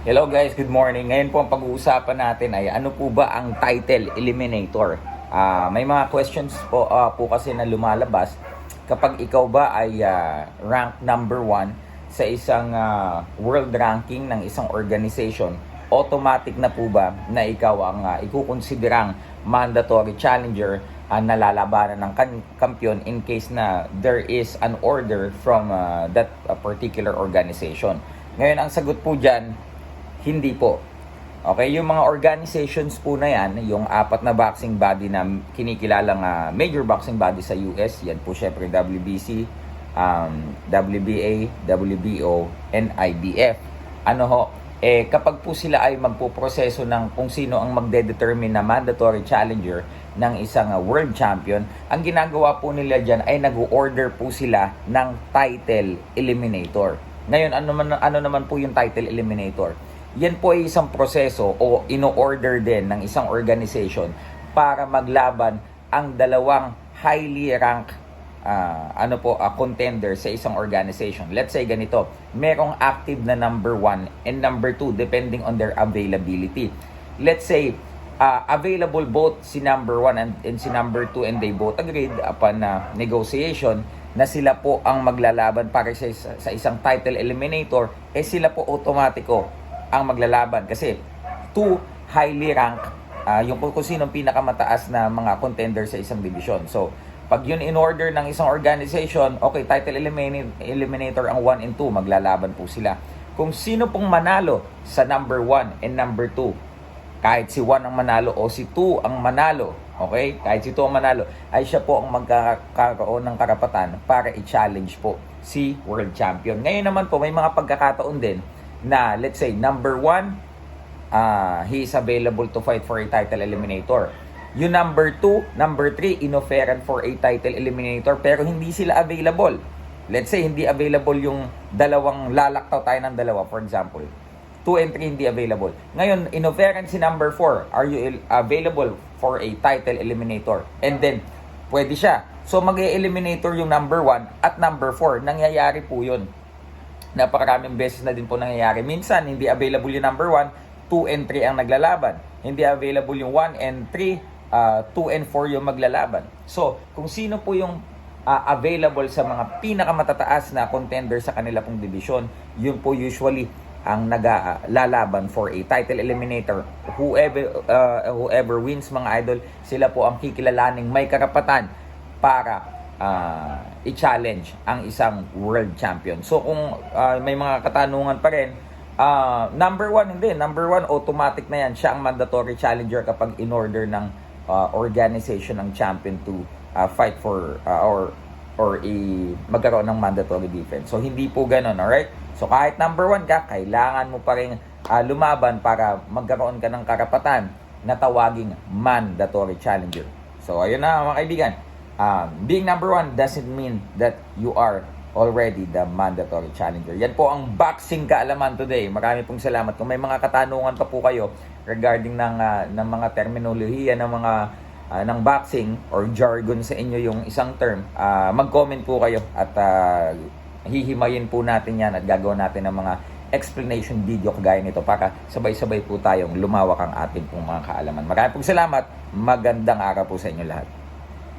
Hello guys, good morning. Ngayon po ang pag-uusapan natin ay ano po ba ang title eliminator? Ah, may mga questions po, ah, po kasi na lumalabas kapag ikaw ba ay ah, rank number one sa isang ah, world ranking ng isang organization, automatic na po ba na ikaw ang uh, ikukonsiderang mandatory challenger ang nalalabanan ng kan- kampiyon in case na there is an order from ah, that ah, particular organization. Ngayon, ang sagot po dyan, hindi po. Okay, yung mga organizations po na yan, yung apat na boxing body na kinikilalang ah, major boxing body sa US, yan po syempre WBC, um, WBA, WBO, and IBF. Ano ho, eh kapag po sila ay magpuproseso ng kung sino ang magdedetermine na mandatory challenger ng isang ah, world champion, ang ginagawa po nila dyan ay nag-order po sila ng title eliminator. Ngayon, ano, man, ano naman po yung title eliminator? Yan po ay isang proseso o ino-order din ng isang organization para maglaban ang dalawang highly ranked ah, ano po, ah, contender sa isang organization. Let's say ganito, merong active na number one and number two depending on their availability. Let's say, ah, available both si number one and, and si number two and they both agreed upon na negotiation na sila po ang maglalaban para sa, sa isang title eliminator, eh sila po automatiko ang maglalaban kasi two highly ranked ah, yung kung sino pinakamataas na mga contender sa isang division. So, pag yun in order ng isang organization, okay, title eliminator, eliminator ang 1 and 2, maglalaban po sila. Kung sino pong manalo sa number 1 and number 2, kahit si 1 ang manalo o si 2 ang manalo, okay? Kahit si 2 ang manalo, ay siya po ang magkakaroon ng karapatan para i-challenge po si world champion. Ngayon naman po, may mga pagkakataon din na let's say number 1, ah he is available to fight for a title eliminator. Yung number 2, number 3, inofferan for a title eliminator pero hindi sila available. Let's say hindi available yung dalawang lalaktaw tayo ng dalawa for example. 2 and 3 hindi available. Ngayon, inofferan si number 4, are you il- available for a title eliminator? And then, pwede siya. So, mag-eliminator yung number 1 at number 4. Nangyayari po yun napakaraming beses na din po nangyayari. Minsan, hindi available yung number 1, 2 and 3 ang naglalaban. Hindi available yung 1 and 3, uh, 2 and 4 yung maglalaban. So, kung sino po yung uh, available sa mga pinakamatataas na contender sa kanila pong division, yun po usually ang naglalaban for a title eliminator. Whoever, uh, whoever wins mga idol, sila po ang kikilalaning may karapatan para uh, i-challenge ang isang world champion. So kung uh, may mga katanungan pa rin, uh, number one hindi. Number one, automatic na yan. Siya ang mandatory challenger kapag in-order ng uh, organization ng champion to uh, fight for uh, or or i magkaroon ng mandatory defense. So hindi po ganoon, alright? So kahit number one ka, kailangan mo pa rin uh, lumaban para magkaroon ka ng karapatan na tawaging mandatory challenger. So ayun na mga kaibigan um, being number one doesn't mean that you are already the mandatory challenger. Yan po ang boxing kaalaman today. Marami pong salamat. Kung may mga katanungan pa po kayo regarding ng, uh, ng mga terminolohiya ng mga uh, ng boxing or jargon sa inyo yung isang term, uh, mag-comment po kayo at uh, hihimayin po natin yan at gagawin natin ng mga explanation video kagaya nito para sabay-sabay po tayong lumawak ang ating pong mga kaalaman. Maraming pong salamat. Magandang araw po sa inyo lahat.